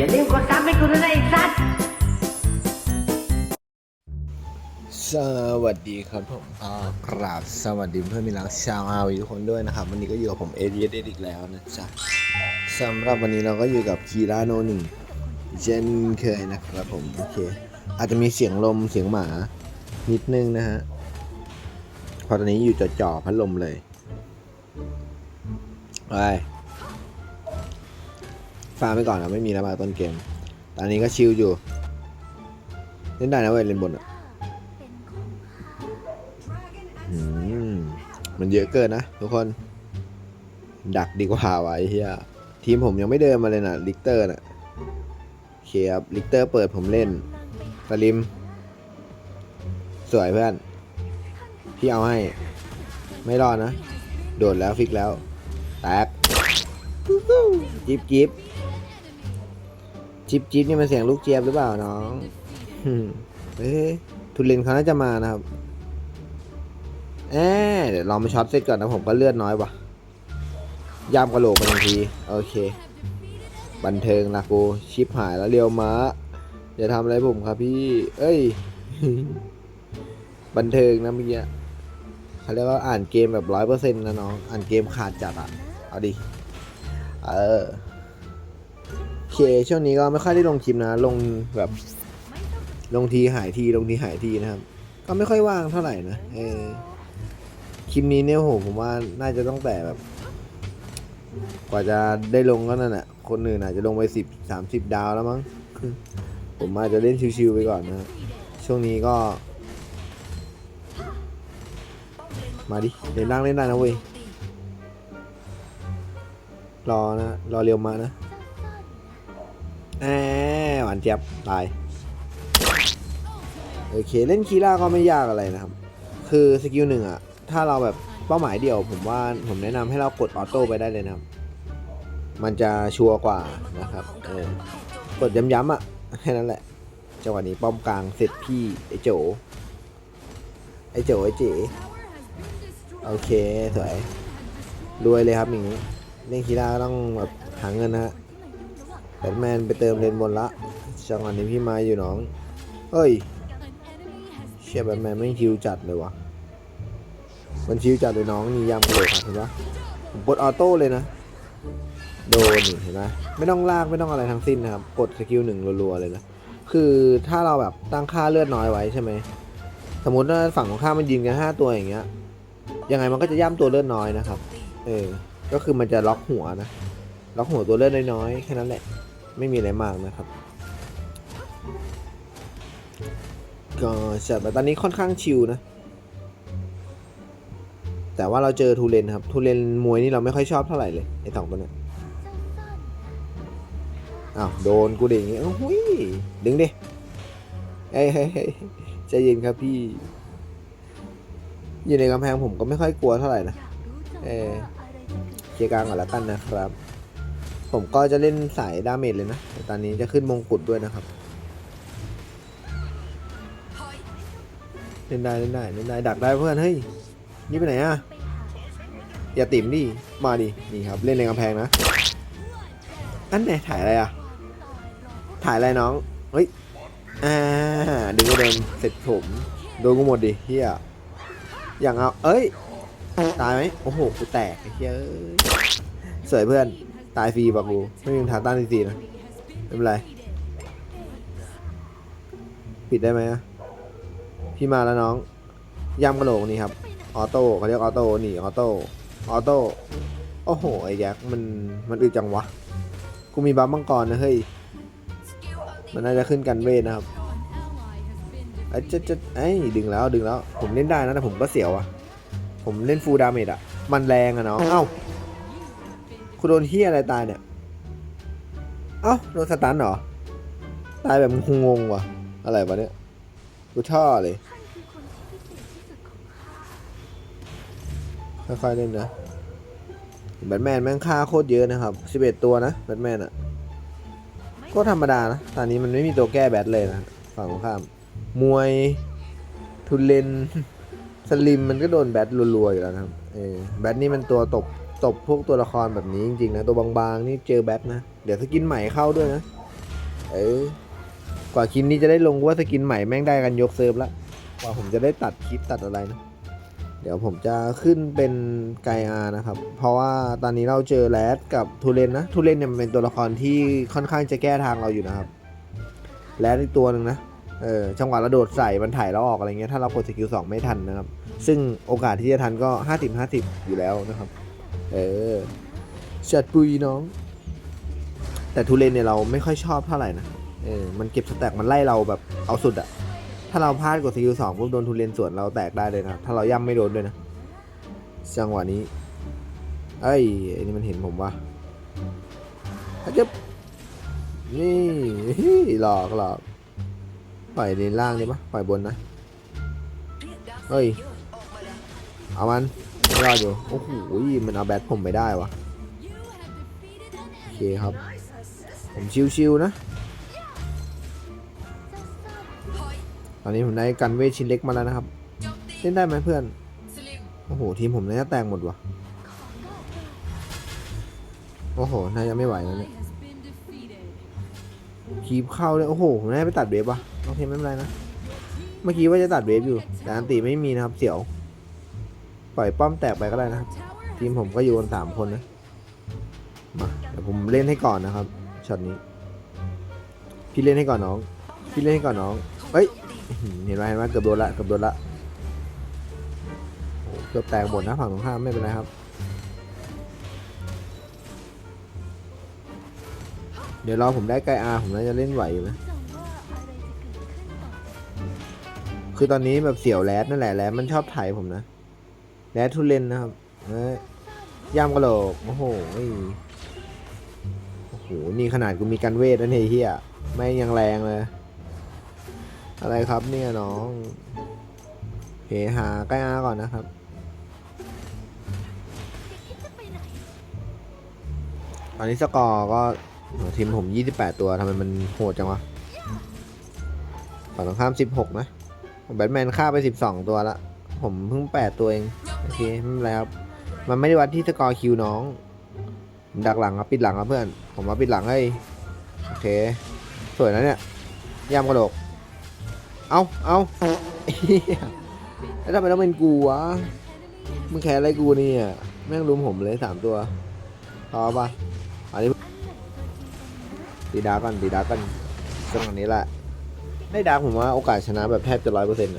อย่าลืมกดซับให้กูด้วยนะไอ้สัตว์สวัสดีครับผมอ่ากราบสวัสดีเพื่อนมิลักชาวอาวีทุกคนด้วยนะครับ วันนี้ก็อยู่กับผมเอเดียอีกแล้วนะจ๊ะสำหรับวันนี้เราก็อยู่กับคีราโนหนึ่งเช่นเคยนะครับผมโอเค อาจจะมีเสียงลมเสียงหมา นิดนึงนะฮะพราะตอนนี้อยู่จ่อๆพัดลมเลยไป ฟังไปก่อนนะไม่มีแล้วมาต้นเกมตอนนี้ก็ชิลอยู่ เล่นได้นะเว้ยเล่นบนอะมันเยอะเกินนะทุกคน ดักดีกว่าไว้เฮียทีมผมยังไม่เดินมาเลยนะลิกเตอร์น่ะเคครับลิกเตอร์เปิดผมเล่นสลิม สวยเพื่อน พี่เอาให้ ไม่รอดนะ โดดแล้วฟิกแล้ว แตกจิบจิบ จิบจิบนี่มันเสียงลูกเจี๊ยบหรือเปล่าน้องอืมเอ้ยทุเรนเขาน่าจะมานะครับเอ๊ะเดี๋ยวลองไปช็อตเสร็จก่อนนะผมก็เลือดน้อยว่ะยามกระโหลกไปหนึ่งที โอเค บันเทิงละกูชิปหายแล้วเรียวม้าอย่าทำอะไรผมครับพี่ เอ้ย บันเทิงนะเมื่อกี้เขาเรียกว่าอ่านเกมแบบร้อยเปอร์เซ็นต์นะน้อง อ่านเกมขาดจัดอะ เอาดิ เออโอ เคช่วงนี้ก็ไม่ค่อยได้ลงคลิปนะ ลงแบบลงทีหายทีลงทีหายทีนะครับ ก็ไม่ค่อยว่างเท่าไหร่นะเออคลิปนี้เนี่ยโหผมว่าน่าจะต้องแต่แบบ กว่าจะได้ลงก็นั่นแหละคนอื่นอาจจะลงไปสิบสามสิบดาวแล้วมั้งผมอาจจะเล่นชิวๆไปก่อนนะช่วงนี้ก็ มาดิเล่นนั่งเล่นได้นะเว้ยรอนะรอเร็วมานะ แหวานเจี๊ยบตาย โอเค เล่นคีร่าก็ไม่ยากอะไรนะครับ คือสกิลหนึ่งอะถ้าเราแบบเป้าหมายเดียว ผมว่าผมแนะนำให้เรากดออโต้ไปได้เลยนะครับ มันจะชัวร์กว่านะครับเออกดย้ำๆอะแค่นั้นแหละ จังหวะนี้ป้อมกลางเสร็จพี่ไอโจ ไอโจไอเจ๋โอเค สวย รวยเลยครับอย่างนี้เล่นคีร่าก็ต้องแบบหาเงินนะฮะ แบทแมนไปเติมเลนบนละจังหวะนี้พี่มาอยู่น้องเฮ้ย เชียแบทแมนไม่งชิวจัดเลยวะมันชิวจัดเลยน้องนี่ยำกระโดดครับเห็นปะผมกดออโต้เลยนะ โดนนี่เห็นไหมไม่ต้องลากไม่ต้องอะไรทั้งสิ้นนะครับ กดสกิลหนึ่งรัวๆเลยนะ คือถ้าเราแบบตั้งค่าเลือดน้อยไว้ใช่ไหม สมมติว่าฝั่งของข้ามมันยิงกันห้าตัวอย่างเงี้ย ยังไงมันก็จะย่ำตัวเลือดน้อยนะครับ เออ ก็คือมันจะล็อกหัวนะ ล็อกหัวตัวเลือดน้อยๆแค่นั้นแหละ ไม่มีอะไรมากนะครับ ก็จัดแต่ตอนนี้ค่อนข้างชิลนะ แต่ว่าเราเจอทูเรนครับ ทูเรนมวยนี่เราไม่ค่อยชอบเท่าไหร่เลยไอ้สองตัวเนี้ยอ้าวโดนกูเด้งอย่างงี้โอ้โหยดึงดิเอ้ยเฮ้ยเฮ้ยใจเย็นครับพี่ อยู่ในกำแพงผมก็ไม่ค่อยกลัวเท่าไหร่นะ เออเคลียร์กลางก่อนแล้วกันนะครับ ผมก็จะเล่นสายดาเมจเลยนะแต่ตอนนี้จะขึ้นมงกุฎด้วยนะครับ เล่นได้เล่นได้เล่นได้ดักได้เพื่อนเฮ้ยนี่ไปไหนอะอย่าติ่มดิมาดินี่ครับ เล่นในกำแพงนะอันไหนถ่ายอะไรอะถ่ายอะไรน้องเฮ้ยอ่าดึงก็เดินเสร็จผมโดนกูหมดดิเฮียอย่างเอาเอ้ยตายไหมโอ้โหกูแตกไอ้เฮียอ้ยสวยเพื่อน ตายฟรีปะกู ไม่มีรองเท้าต้านฟรีนะ ไม่เป็นไร ปิดได้ไหมอะพี่มาแล้วน้องย่ำกระโหลกนี่ครับ ออโต้เขาเรียกออโต้นี่ออโต้ออโต้โอ้โห ไอ้แยักษ์มันมันอึดจังวะ กูมีบัฟมังกรนะเฮ้ย มันน่าจะขึ้นกันเวทนะครับไอ้จะจะไอ้ดึงแล้วดึงแล้ว ผมเล่นได้นะแต่ผมก็เสียวอะผมเล่นฟูลดาเมจอะมันแรงอะเนาะเอ้า คุณโดนเฮียอะไรตายเนี่ย เอ้าโดนสตันเหรอ ตายแบบงงๆว่ะ อะไรวะเนี่ย กูท่อเลย ค่อยๆเล่นนะ แบทแมนแม่งฆ่าโคตรเยอะนะครับ 11 ตัวนะ แบทแมนอะก็ธรรมดานะ ตอนนี้มันไม่มีตัวแก้แบทเลยนะ ฝั่งตรงข้าม มวย ทุนเลนสลิมมันก็โดนแบทรัวๆอยู่แล้วนะครับ เออ แบทนี่มันตัวตบ ตบพวกตัวละครแบบนี้จริงๆนะ ตัวบางๆ นี่เจอแบทนะ เดี๋ยวสกินใหม่เข้าด้วยนะ เออกว่าคลิปนี้จะได้ลงว่าสกินใหม่แม่งได้กันยกเซิร์ฟละกว่าผมจะได้ตัดคลิปตัดอะไรนะ เดี๋ยวผมจะขึ้นเป็นไกอานะครับ เพราะว่าตอนนี้เราเจอแรดกับทูเรนนะทูเรนเนี่ยมันเป็นตัวละครที่ค่อนข้างจะแก้ทางเราอยู่นะครับแรดอีกตัวหนึ่งนะเออจังหวะเราโดดใส่มันถ่ายเราออกอะไรเงี้ยถ้าเรากดสกิลสองไม่ทันนะครับ ซึ่งโอกาสที่จะทันก็ห้าสิบห้าสิบอยู่แล้วนะครับ เออจัดปุยน้อง แต่ทูเรนเนี่ยเราไม่ค่อยชอบเท่าไหร่นะเออมันเก็บสแต็กมันไล่เราแบบเอาสุดอะถ้าเราพลาดกดสกิลสองปุ๊บโดนทุเรนสวนเราแตกได้เลยนะถ้าเราย่ำไม่โดนด้วยนะจังหวะนี้เอ้ไอ้นี่มันเห็นผมวะอาจจะนี่หลอกหลอกปล่อยเลนล่างได้ปะปล่อยบนนะเฮ้ยเอามัน รอดอยู่ โอ้โหมันเอาแบทผมไปได้วะโอเคครับ ผมชิวๆนะ ตอนนี้ผมได้กันเวทชิ้นเล็กมาแล้วนะครับ เล่นได้ไหมเพื่อน โอ้โห ทีมผมน่าจะแตกหมดวะโอ้โห น่าจะไม่ไหวแล้วเนี่ยคีบเข้าเลยโอ้โห ผมน่าจะไปตัดเวฟวะโอเคไม่เป็นไรนะ เมื่อกี้ว่าจะตัดเวฟอยู่ แต่อันติไม่มีนะครับ เสี่ยว ปล่อยป้อมแตกไปก็ได้นะครับทีมผมก็อยู่กันสามคนนะมาเดี๋ยวผมเล่นให้ก่อนนะครับช็อตนี้ พี่เล่นให้ก่อนน้อง พี่เล่นให้ก่อนน้องเอ้ยเห็นไหมเห็นไหมเกือบโดนละเกือบโดนละเกือบแตกหมดนะฝั่งตรงข้ามไม่เป็นไรครับ เดี๋ยวรอผมได้ไกอาผมน่าจะเล่นไหวอยู่นะคือตอนนี้แบบเสี่ยวแรดนั่นแหละแรดมันชอบไถ่ายผมนะ แรดทุเรนนะครับเอ้ยย่ำกระโหลก โอ้โหโอ้โห นี่ขนาดกูมีกันเวทนะเนี่ยเฮียไม่ยังแรงเลย อะไรครับเนี่ยน้องเฮหาใกล้อาก่อนนะครับ ตอนนี้สกอร์ก็ทีมผม 28 ตัวทำไมมันโหดจังวะฝั่งตรงข้าม 16 นะ แบทแมนฆ่าไป 12 ตัวละ ผมเพิ่ง8ตัวเองโอเคไม่เป็นไรครับ มันไม่ได้วัดที่สกอร์คิวน้องผมดักหลังครับปิดหลังครับเพื่อน ผมมาปิดหลังให้โอเคสวยนะเนี่ยย่ำกระโดกเอาเอาเหี้ยแล้วทำไมต้องเป็นกูวะมึงแคร์อะไรกูเนี่ยแม่งรุมผมเลยสามตัวพอปะอันนี้ตีดากันตีดากันตรงนี้แหละได้ดากผมว่าโอกาสชนะแบบแทบจะร้อยเปอร์เซ็นต์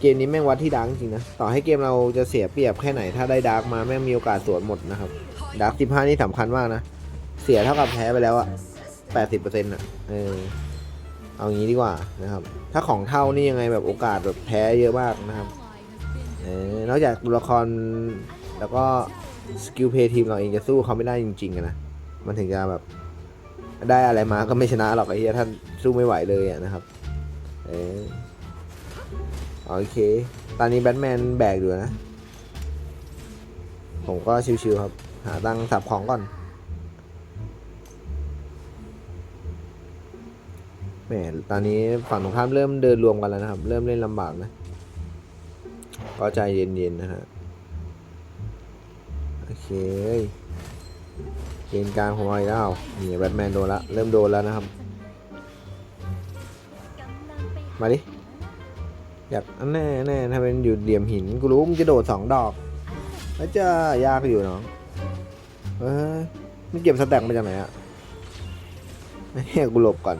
เกมนี้แม่งวัดที่ดาร์กจริงนะ ต่อให้เกมเราจะเสียเปรียบแค่ไหนถ้าได้ดาร์กมาแม่งมีโอกาสสวนหมดนะครับ ดาร์กสิบห้านี่สำคัญมากนะ เสียเท่ากับแพ้ไปแล้วอะแปดสิบเปอร์เซ็นต์อะเออเอางี้ดีกว่านะครับ ถ้าของเท่านี่ยังไงแบบโอกาสแบบแพ้เยอะมากนะครับเออนอกจากตัวละครแล้วก็สกิลเพย์ทีมเราเองจะสู้เขาไม่ได้จริงๆนะ มันถึงจะแบบได้อะไรมาก็ไม่ชนะหรอกไอ้เหี้ยท่านสู้ไม่ไหวเลยอะนะครับ เออ โอเค ตอนนี้แบทแมนแบกอยู่นะ ผมก็ชิวๆครับ หาตังสับของก่อน แหม ตอนนี้ฝั่งตรงข้ามเริ่มเดินรวมกันแล้วนะครับ เริ่มเล่นลำบากนะ ก็ใจเย็นๆนะฮะ โอเคเกมกลางของเราอีกแล้วนี่แบทแมนโดนละ เริ่มโดนแล้วนะครับ มาดิ อยากแน่แน่ถ้าเป็นอยู่เหลี่ยมหินกูรู้มึงจะโดดสองดอกแล้วจะยากอยู่เน้องเอ้ยมันเก็บสแต็กมาจากไหนอะเนี่ยกูหลบก่อน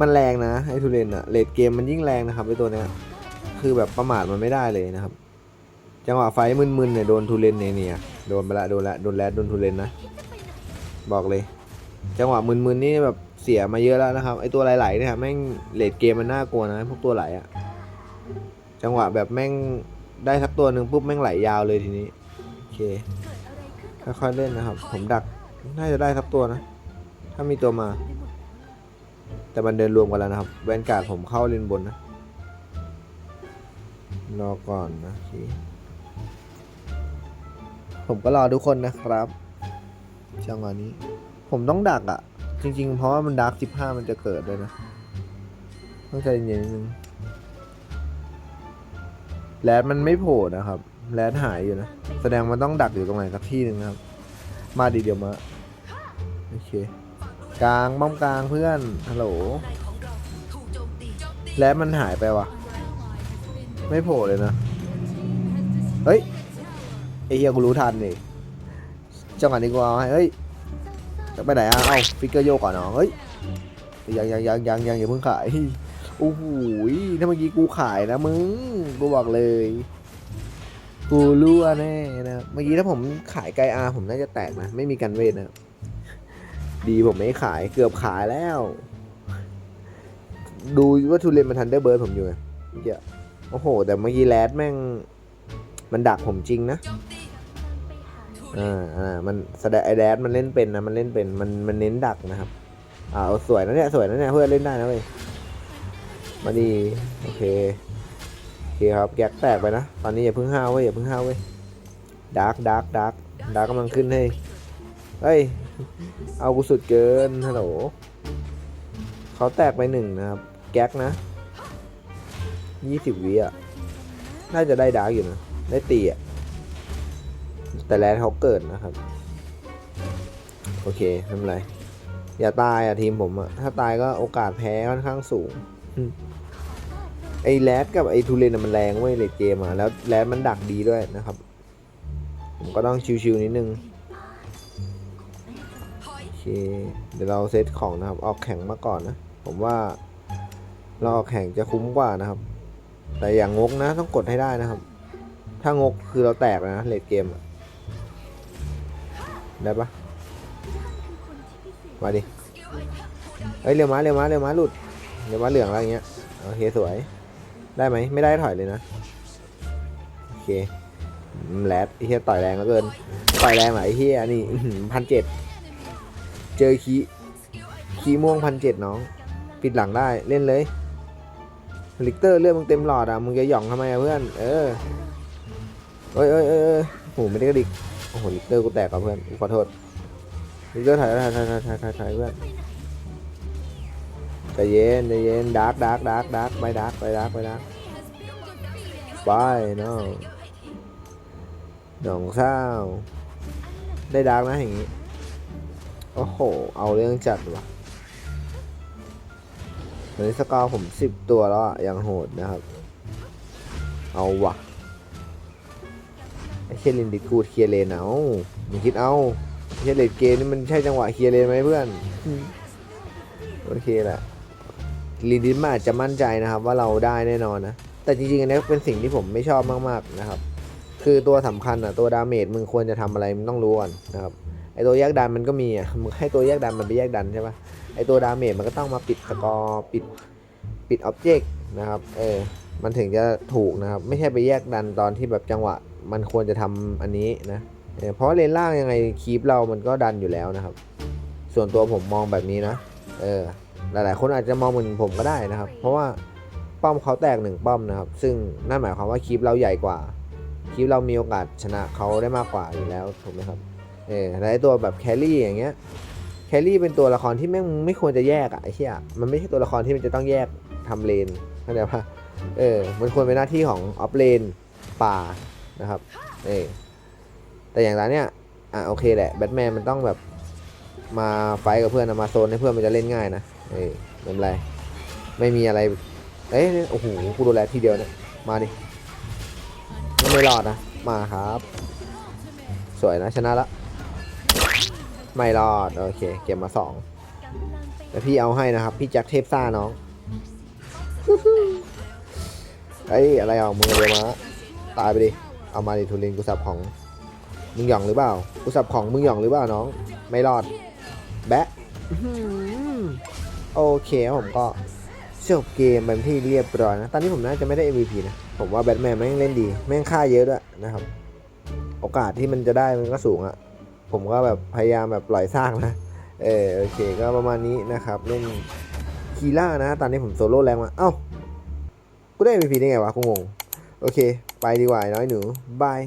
มันแรงนะไอ้ทุเรนอะเลดเกมมันยิ่งแรงนะครับไอ้ตัวเนี้ย คือแบบประมาทมันไม่ได้เลยนะครับ จังหวะไฟมึนๆเนี่ยโดนทุเรนเนี่ยเนี่ยโดนไปละโดนละโดนแรดโดนทุเรนนะ บอกเลย จังหวะมึนๆนี่แบบ เสียมาเยอะแล้วนะครับไอตัวไหลๆเนี่ยแม่งเลดเกมมันน่ากลัวนะพวกตัวไหลอะจังหวะแบบแม่งได้สักตัวหนึ่งปุ๊บแม่งไหลยาวเลยทีนี้โอเคค่อยๆเล่นนะครับ ผมดักน่าจะได้สักตัวนะ ถ้ามีตัวมา แต่มันเดินรวมกันแล้วนะครับ แวนการ์ดผมเข้าเลนบนนะรอก่อนนะโอเคผมก็รอทุกคนนะครับจังหวะนี้ ผมต้องดักอะ่ะ จริงๆ เพราะว่ามันดักสิบห้ามันจะเกิดเลยนะ ต้องใจเย็นๆนิดนึงแรดมันไม่โผล่นะครับแรดหายอยู่นะ แสดงมันต้องดักอยู่ตรงไหนสักที่หนึ่งนะครับ มาดีเดียวมา โอเค กลางบ้อมกลางเพื่อน ฮัลโหลแล้วมันหายไปวะไม่โผล่เลยนะ เฮ้ยไอเฮียกูรู้ทันนี่จังหวะนี้กูเอาให้เฮ้ย จะไปไหนอะ เอ้าฟิกเกอร์โยกก่อนเนาะเฮ้ย ยังยังยังยังยังอย่าเพิ่งขาย โอ้โหถ้าเมื่อกี้กูขายนะมึง กูบอกเลย กูรั่วแน่นะ เมื่อกี้ถ้าผมขายไกอาผมน่าจะแตกนะ ไม่มีกันเวทนะ ดีผมไม่ขายเกือบขายแล้ว ดูว่าทูเรนมันทันเดอร์เบิร์ดผมอยู่ไงเมื่อกี้โอ้โห แต่เมื่อกี้แรดแม่ง มันดักผมจริงนะ อ่าอ่ามันแสดงไอแรดมันเล่นเป็นนะมันเล่นเป็นมันมันเน้นดักนะครับอ่าเอาสวยนะเนี่ยสวยนะเนี่ยเพื่อนเล่นได้นะเว้ยมาดีโอเคโอเคครับแก๊กแตกไปนะตอนนี้อย่าเพิ่งห้าวเว้ยอย่าเพิ่งห้าวเว้ยดาร์กดาร์กดาร์กดาร์กกำลังขึ้นให้เฮ้ยเอากูสุดเกินฮัลโหลเขาแตกไปหนึ่งนะครับแก๊กนะยี่สิบวิอะน่าจะได้ดาร์กอยู่นะได้ตีอะ แต่แรดเขาเกิดนะครับ โอเคไม่เป็นไร อย่าตายอะทีมผมอะ ถ้าตายก็โอกาสแพ้ค่อนข้างสูง ไอ้แรดกับไอ้ทูเรนนะมันแรงเว้ยเลยเกมอะ แล้วแรดมันดักดีด้วยนะครับ ผมก็ต้องชิวๆนิดนึงโอเคเดี๋ยวเราเซตของนะครับ ออกแข่งมาก่อนนะ ผมว่าเราออกแข่งจะคุ้มกว่านะครับ แต่อย่างงกนะต้องกดให้ได้นะครับ ถ้างกคือเราแตกนะเลดเกมอะ ได้ปะมาดิเฮ้ยเร็วมาเร็วมาเร็วมาหลุดเร็วมาเหลืองอะไรเงี้ยโอเคสวย ได้ไหมไม่ได้ถอยเลยนะโอเคแรดไอ้เฮียต่อยแรงเหลือเกินต่อยแรงไหลเฮียนี่พันเจ็ดเจอคีคีม่วงพันเจ็ดน้อง ปิดหลังได้เล่นเลยลิกเตอร์เลือดมึงเต็มหลอดอะมึงจะหย่องทำไมอะเพื่อน เออเอ้ยเอ้ยเอ้ยเอ้ไม่ได้กระดิก โอ้โหลิเตอร์กูแตกกับเพื่อนกูขอโทษลิเตอร์ถ่ายถ่ายถ่ายถ่ายถ่ายถ่ายถ่ายเพื่อนใจเย็นใจเย็นดาร์กดาร์กดาร์กดาร์กไปดาร์กไปดาร์กไปดาร์กไปเนาะหนองเศร้าได้ดาร์กนะอย่างงี้โอ้โห เอาเรื่องจัดว่ะตอนนี้สกอร์ผมสิบตัวแล้วอะยังโหดนะครับ เอาว่ะ ไอ้เชยลินดิกูดเคลียร์เลนเอามึงคิดเอาไอ้เชยเลนเกมนี่มันใช่จังหวะเคลียร์เลนไหมเพื่อน โอเคแหละลินดิสมันอาจจะมั่นใจนะครับ ว่าเราได้แน่นอนนะ แต่จริงๆอันนี้เป็นสิ่งที่ผมไม่ชอบมากๆนะครับ คือตัวสำคัญอะตัวดาเมจมึงควรจะทำอะไรมึงต้องรู้ก่อนนะครับไอตัวแยกดันมันก็มีอะมึงให้ตัวแยกดันมันไปแยกดันใช่ปะไอตัวดาเมจมันก็ต้องมาปิดสกอร์ปิดปิดอ็อบเจกต์นะครับเออมันถึงจะถูกนะครับ ไม่ใช่ไปแยกดันตอนที่แบบจังหวะ มันควรจะทำอันนี้นะ เพราะเลนล่างยังไงคีปเรามันก็ดันอยู่แล้วนะครับ ส่วนตัวผมมองแบบนี้นะ เออ หลายๆ คนอาจจะมองเหมือนผมก็ได้นะครับ เพราะว่าป้อมเขาแตกหนึ่งป้อมนะครับ ซึ่งนั่นหมายความว่าคีปเราใหญ่กว่า คีปเรามีโอกาสชนะเขาได้มากกว่าอยู่แล้วถูกไหมครับ เออแล้วไอตัวแบบแครี่อย่างเงี้ย แครี่เป็นตัวละครที่แม่งไม่ควรจะแยกอะไอ้เหี้ย มันไม่ใช่ตัวละครที่มันจะต้องแยกทำเลนเข้าใจปะเออ มันควรเป็นหน้าที่ของออฟเลนป่า นะครับเออแต่อย่างนั้นเนี่ยอะโอเคแหละแบทแมนมันต้องแบบมาไฟกับเพื่อนมาโซนให้เพื่อนมันจะเล่นง่ายนะเออไม่เป็นไรไม่มีอะไรเอ้ยโอ้โหกูดูแลทีเดียวเนี่ยมาดิไม่รอดนะมาครับ สวยนะชนะละไม่รอดโอเคเก็บมาสองแล้วพี่เอาให้นะครับ พี่แจ็คเทพซ่าน้องเอ้ยอะไรเอามือเดียวมาตายไปดิ เอามาดิทุเรนกูสับของมึงหย่องหรือเปล่า กูสับของมึงหย่องหรือเปล่าน้อง ไม่รอด แบะอื้อหือโอเคครับผมก็จบเกมเป็นที่เรียบร้อยนะ ตอนนี้ผมน่าจะไม่ได้ MVP นะ ผมว่าแบทแมนแม่งเล่นดี แม่งฆ่าเยอะด้วยนะครับ โอกาสที่มันจะได้มันก็สูงอะผมก็แบบพยายามแบบปล่อยสร้างนะ เออโอเคก็ประมาณนี้นะครับ เล่นคีล่านะ ตอนนี้ผมโซโล่แรงมา เอ้า กูได้ MVP ได้ไงวะกูงง โอเค ไปดีกว่าน้อยหนูบาย